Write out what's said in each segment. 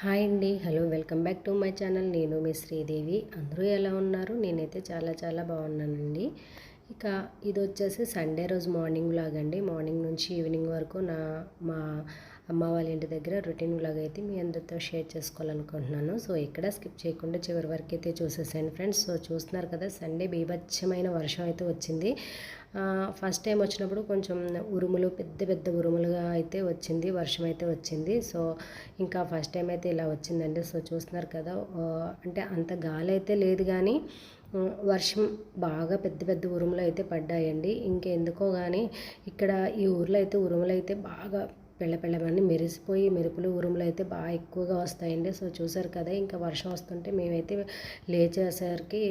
Hi అండి. Hello welcome back to my channel. నేను మీ శ్రీదేవి. అందరూ ఎలా ఉన్నారు? నేనైతే చాలా చాలా బాగున్నానండి. ఇక ఇది వచ్చేసి సండే రోజు మార్నింగ్ వ్లాగ్ అండి. మార్నింగ్ నుంచి ఈవినింగ్ వరకు నా మా అమ్మ వాళ్ళ ఇంటి దగ్గర రొటీన్ వ్లాగ్ అయితే మీ అందరితో షేర్ చేసుకోవాలనుకుంటున్నాను. సో ఎక్కడ స్కిప్ చేయకుండా చివరి వరకు అయితే చూసేసాను ఫ్రెండ్స్. సో చూస్తున్నారు కదా సండే బీభత్సమైన వర్షం అయితే వచ్చింది. ఫస్ట్ టైం వచ్చినప్పుడు కొంచెం ఉరుములు పెద్ద పెద్ద ఉరుములుగా అయితే వచ్చింది వర్షం అయితే వచ్చింది. సో ఇంకా ఫస్ట్ టైం అయితే ఇలా వచ్చిందండి. సో చూస్తున్నారు కదా అంటే అంత గాలి అయితే లేదు కానీ వర్షం బాగా పెద్ద పెద్ద ఉరుములు అయితే పడ్డాయండి. ఇంకెందుకో కానీ ఇక్కడ ఈ ఊర్లో అయితే ఉరుములు అయితే బాగా పెళ్ళ పెళ్ళమని మెరిసిపోయి మెరుపులు ఉరుములు అయితే బాగా ఎక్కువగా వస్తాయండి. సో చూసారు కదా ఇంకా వర్షం వస్తుంటే మేమైతే లేచేసరికి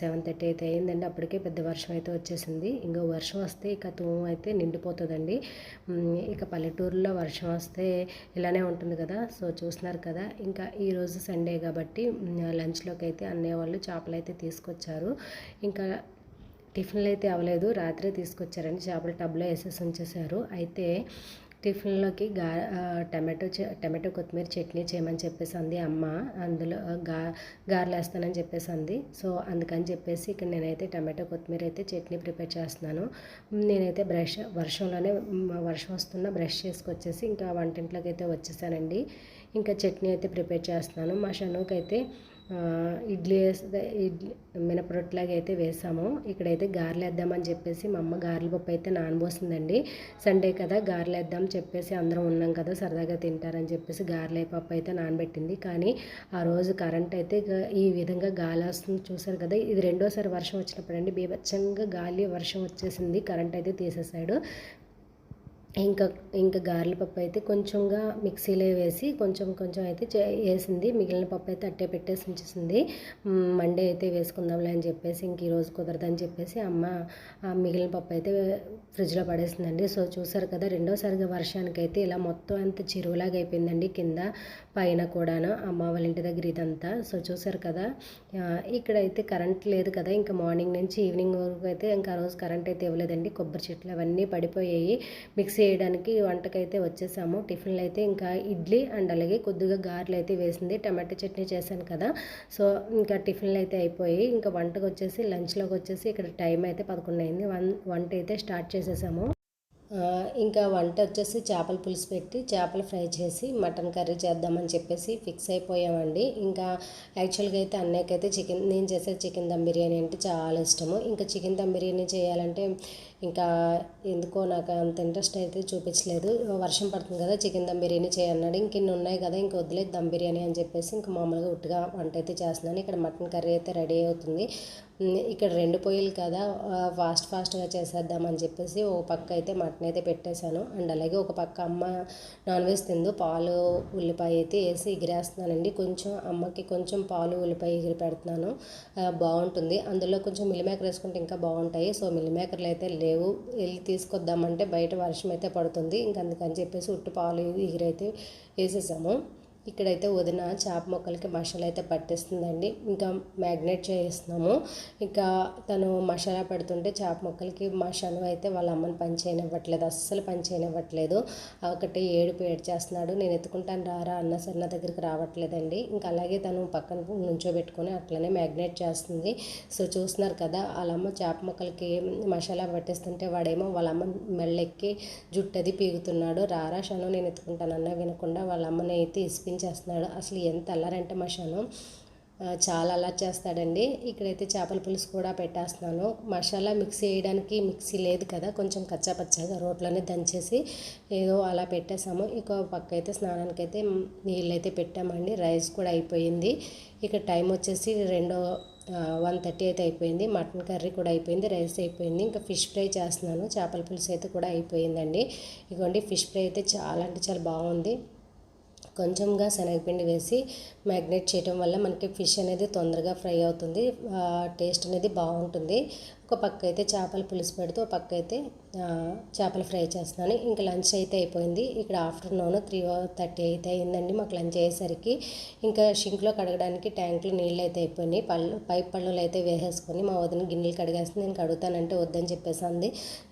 సెవెన్ థర్టీ అయితే అయిందండి. అప్పటికే పెద్ద వర్షం అయితే వచ్చేసింది. ఇంకా వర్షం వస్తే ఇక తూము అయితే నిండిపోతుందండి. ఇక పల్లెటూరులో వర్షం వస్తే ఇలానే ఉంటుంది కదా. సో చూస్తున్నారు కదా ఇంకా ఈరోజు సండే కాబట్టి లంచ్లోకి అయితే అన్నయ్య వాళ్ళు చేపలు అయితే తీసుకొచ్చారు. ఇంకా టిఫిన్లు అయితే అవ్వలేదు. రాత్రే తీసుకొచ్చారండి. చేపల టబ్లో వేసేసి ఉంచేశారు. అయితే టిఫిన్లోకి గా టమాటో టమాటో కొత్తిమీర చట్నీ చేయమని చెప్పేసి అంది అమ్మ. అందులో గా గారెలు వేస్తానని చెప్పేసి అంది సో అందుకని చెప్పేసి ఇక్కడ నేనైతే టమాటో కొత్తిమీర అయితే చట్నీ ప్రిపేర్ చేస్తున్నాను. నేనైతే బ్రష్ వర్షంలోనే వర్షం వస్తున్న బ్రష్ చేసుకొచ్చేసి ఇంకా వంటింట్లోకి అయితే వచ్చేసానండి. ఇంకా చట్నీ అయితే ప్రిపేర్ చేస్తున్నాను. మా షనుకైతే అయితే ఇడ్లీ వేస్తే ఇడ్లీ మినపరొట్టులాగా అయితే వేసాము. ఇక్కడైతే గారెలు వేద్దామని చెప్పేసి మా అమ్మ గారెల పప్పు అయితే నానబోసిందండి. సండే కదా గారెలు వేద్దాం చెప్పేసి అందరం ఉన్నాం కదా సరదాగా తింటారని చెప్పేసి గారెల పప్పు అయితే నానబెట్టింది. కానీ ఆ రోజు కరెంట్ అయితే ఈ విధంగా గాలి వస్తుంది చూసారు కదా ఇది రెండోసారి వర్షం వచ్చినప్పుడు అండి బీభత్సంగా గాలి వర్షం వచ్చేసింది. కరెంట్ అయితే తీసేసాడు ఇంకా ఇంకా గారెల పప్పు అయితే కొంచెంగా మిక్సీలో వేసి కొంచెం కొంచెం అయితే వేసింది. మిగిలిన పప్పు అయితే అట్టే పెట్టేసి ఉంచేసింది. మండే అయితే వేసుకుందాంలే అని చెప్పేసి ఇంక ఈరోజు కుదరదని చెప్పేసి అమ్మ మిగిలిన పప్పు అయితే ఫ్రిడ్జ్లో పడేసిందండి. సో చూసారు కదా రెండోసారిగా వర్షానికి అయితే ఇలా మొత్తం అంత చెరువులాగా అయిపోయిందండి కింద పైన కూడాను అమ్మ వాళ్ళ ఇంటి దగ్గర ఇదంతా. సో చూసారు కదా ఇక్కడైతే కరెంట్ లేదు కదా ఇంకా మార్నింగ్ నుంచి ఈవినింగ్ వరకు అయితే ఇంకా ఆ రోజు కరెంట్ అయితే ఇవ్వలేదండి. కొబ్బరి చెట్లు అవన్నీ పడిపోయాయి. మిక్సీ చేయడానికి వంటకైతే వచ్చేసాము. టిఫిన్లు అయితే ఇంకా ఇడ్లీ అండ్ అలాగే కొద్దిగా గారెలు అయితే వేసింది. టమాటో చట్నీ చేశాను కదా. సో ఇంకా టిఫిన్లు అయితే అయిపోయి ఇంకా వంటకు వచ్చేసి లంచ్లోకి వచ్చేసి ఇక్కడ టైం అయితే పదకొండు అయింది. వన్ వంట అయితే స్టార్ట్ చేసేసాము. ఇంకా వంట వచ్చేసి చేపల పులుసు పెట్టి చేపలు ఫ్రై చేసి మటన్ కర్రీ చేద్దామని చెప్పేసి ఫిక్స్ అయిపోయామండి. ఇంకా యాక్చువల్గా అయితే అన్నయ్యకైతే చికెన్ నేను చేసే చికెన్ దమ్ బిర్యానీ అంటే చాలా ఇష్టము. ఇంకా చికెన్ దమ్ బిర్యానీ చేయాలంటే ఇంకా ఎందుకో నాకు అంత ఇంట్రెస్ట్ అయితే చూపించలేదు. వర్షం పడుతుంది కదా చికెన్ దమ్ బిర్యానీ చేయన్నాడు. ఇంక ఇన్ని ఉన్నాయి కదా ఇంక వదిలేదు దమ్ బిర్యానీ అని చెప్పేసి ఇంకా మామూలుగా ఉట్టుగా వంట అయితే చేస్తున్నాను. ఇక్కడ మటన్ కర్రీ అయితే రెడీ అవుతుంది. ఇక్కడ రెండు పొయ్యిలు కదా ఫాస్ట్ ఫాస్ట్గా చేసేద్దామని చెప్పేసి ఒక పక్క అయితే మటన్ అయితే పెట్టేశాను. అండ్ అలాగే ఒక పక్క అమ్మ నాన్ వెజ్ తిందు. పాలు ఉల్లిపాయ అయితే వేసి ఎగిరేస్తున్నానండి. కొంచెం అమ్మకి కొంచెం పాలు ఉల్లిపాయ ఎగిరి పెడుతున్నాను. బాగుంటుంది. అందులో కొంచెం మిల్లిమేకర్ వేసుకుంటే ఇంకా బాగుంటాయి. సో మిల్లిమేకర్లు అయితే లేవు. వెళ్ళి తీసుకొద్దామంటే బయట వర్షం అయితే పడుతుంది. ఇంక అందుకని చెప్పేసి ఉట్టు పాలు ఎగిరైతే వేసేసాము. ఇక్కడైతే వదిన చేప మొక్కలకి మసాలా అయితే పట్టిస్తుందండి. ఇంకా మ్యాగ్నేట్ చేస్తున్నాము. ఇంకా తను మసాలా పెడుతుంటే చేప మొక్కలకి మసాలా అయితే వాళ్ళ అమ్మని పని చేయనివ్వట్లేదు. అస్సలు పని చేయనివ్వట్లేదు. ఒకటి ఏడుపు ఏడ్చేస్తున్నాడు. నేను ఎత్తుకుంటాను రారా అన్న సరే నా దగ్గరికి రావట్లేదండి. ఇంకా అలాగే తను పక్కన నుంచోబెట్టుకొని అట్లనే మ్యాగ్నేట్ చేస్తుంది. సో చూస్తున్నారు కదా వాళ్ళ అమ్మ చేప మొక్కలకి మసాలా పట్టిస్తుంటే వాడేమో వాళ్ళ అమ్మ మెళ్ళెక్కి జుట్టు అది పీగుతున్నాడు రారా షను నేను ఎత్తుకుంటానన్న వినకుండా వాళ్ళ అమ్మని అయితే ఇసిపి చేస్తున్నాడు. అసలు ఎంత అల్లరంటే మషాను చాలా అలా చేస్తాడండి. ఇక్కడైతే చేపల పులుసు కూడా పెట్టేస్తున్నాను. మసాలా మిక్సీ వేయడానికి మిక్సీ లేదు కదా కొంచెం కచ్చాపచ్చాగా రోట్లోనే దంచేసి ఏదో అలా పెట్టేసాము ఇక పక్క అయితే స్నానానికి అయితే నీళ్ళు అయితే పెట్టామండి. రైస్ కూడా అయిపోయింది. ఇక టైం వచ్చేసి రెండో వన్ థర్టీ అయితే అయిపోయింది. మటన్ కర్రీ కూడా అయిపోయింది. రైస్ అయిపోయింది. ఇంకా ఫిష్ ఫ్రై చేస్తున్నాను. చేపల పులుసు అయితే కూడా అయిపోయిందండి. ఇగోండి ఫిష్ ఫ్రై అయితే చాలా అంటే చాలా బాగుంది. కొంచెంగా శనగపిండి వేసి మ్యాగ్నేట్ చేయటం వల్ల మనకి ఫిష్ అనేది తొందరగా ఫ్రై అవుతుంది. టేస్ట్ అనేది బాగుంటుంది. ఒక పక్క అయితే చేపల పులుసు పెడుతూ ఒక పక్క అయితే చేపల ఫ్రై చేస్తున్నాను. ఇంకా లంచ్ అయితే అయిపోయింది. ఇక్కడ ఆఫ్టర్నూన్ త్రీ థర్టీ అయితే అయిందండి మాకు లంచ్ అయ్యేసరికి. ఇంకా షింక్లో కడగడానికి ట్యాంకులో నీళ్ళు అయితే అయిపోయినాయి. పళ్ళు పైప్ పళ్ళులు అయితే వేసేసుకొని మా వదిన గిన్నెలు కడిగేస్తుంది. నేను కడుగుతానంటే వద్దని చెప్పేసి అంది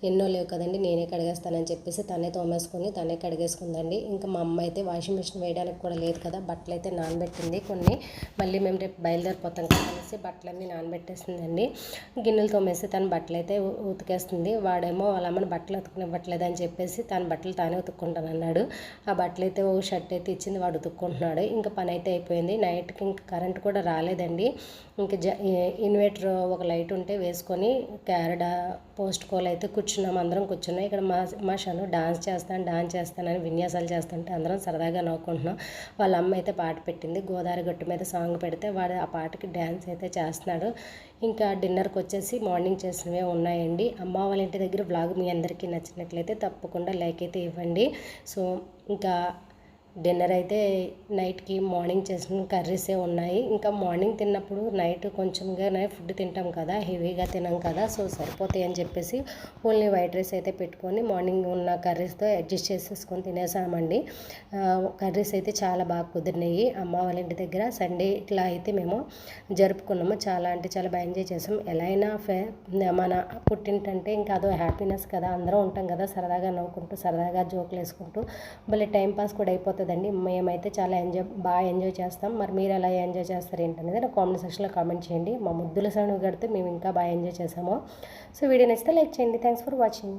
ఎన్నో లేవు కదండి నేనే కడిగేస్తానని చెప్పేసి తనే తోమేసుకొని తనే కడిగేసుకుందండి. ఇంకా మా అమ్మ అయితే వాషింగ్ మిషన్ వేయడానికి కూడా లేదు కదా బట్టలు అయితే నానబెట్టింది. కొన్ని మళ్ళీ మేము రేపు బయలుదేరిపోతాం కదా అనేసి బట్టలన్నీ నానబెట్టేసిందండి. గిన్నెలు తోమేసి తన బట్టలు అయితే ఉతికేస్తుంది వాడేమో వాళ్ళ అమ్మని బట్టలు ఉతుకునివ్వట్లేదు అని చెప్పేసి తన బట్టలు తానే ఉతుక్కుంటాను అన్నాడు ఆ బట్టలు అయితే ఓ షర్ట్ అయితే ఇచ్చింది వాడు ఉతుక్కుంటున్నాడు. ఇంకా పని అయితే అయిపోయింది. నైట్కి ఇంకా కరెంట్ కూడా రాలేదండి. ఇంకా జ ఇన్వర్టర్ ఒక లైట్ ఉంటే వేసుకొని క్యారడా పోస్ట్ కోల్ అయితే కూర్చున్నాం. అందరం కూర్చున్నాం. ఇక్కడ మా మా షను డాన్స్ చేస్తాను డాన్స్ చేస్తానని విన్యాసాలు చేస్తుంటే అందరం సరదాగా నవ్వుకుంటున్నాం. వాళ్ళ అమ్మ అయితే పాట పెట్టింది. గోదావరి గట్టు మీద సాంగ్ పెడితే వాడు ఆ పాటకి డ్యాన్స్ అయితే చేస్తున్నాడు. ఇంకా డిన్నర్కి వచ్చేసి మార్నింగ్ చేసినవే ఉన్నాయండి. అమ్మ వాళ్ళ ఇంటి దగ్గర బ్లాగ్ మీ అందరికీ నచ్చినట్లయితే తప్పకుండా లైక్ అయితే ఇవ్వండి. సో ఇంకా డిన్నర్ అయితే నైట్కి మార్నింగ్ చేసిన కర్రీసే ఉన్నాయి. ఇంకా మార్నింగ్ తిన్నప్పుడు నైట్ కొంచెంగానే ఫుడ్ తింటాం కదా హెవీగా తినాం కదా సో సరిపోతాయి అని చెప్పేసి ఓన్లీ వైట్ రైస్ అయితే పెట్టుకొని మార్నింగ్ ఉన్న కర్రీస్తో అడ్జస్ట్ చేసేసుకొని తినేసామండి. కర్రీస్ అయితే చాలా బాగా కుదిరినాయి. అమ్మ వాళ్ళ ఇంటి దగ్గర సండే ఇట్లా అయితే మేము జరుపుకున్నాము. చాలా అంటే చాలా బాగా ఎంజాయ్ చేసాం. ఎలా అయినా ఫే మన పుట్టింటంటే ఇంకా అదో హ్యాపీనెస్ కదా. అందరం ఉంటాం కదా సరదాగా నవ్వుకుంటూ సరదాగా జోకులు వేసుకుంటూ భలే టైం పాస్ కూడా అయిపోతుందండి మేమైతే చాలా ఎంజాయ్ బాగా ఎంజాయ్ చేస్తాం. మరి మీరు ఎలా ఎంజాయ్ చేస్తారు ఏంటనేది నా కామెంట్ సెక్షన్లో కామెంట్ చేయండి. మా ముద్దుల సనుగు కడితే మేము ఇంకా బాగా ఎంజాయ్ చేసాము. సో వీడియో నచ్చితే లైక్ చేయండి. Thanks for watching.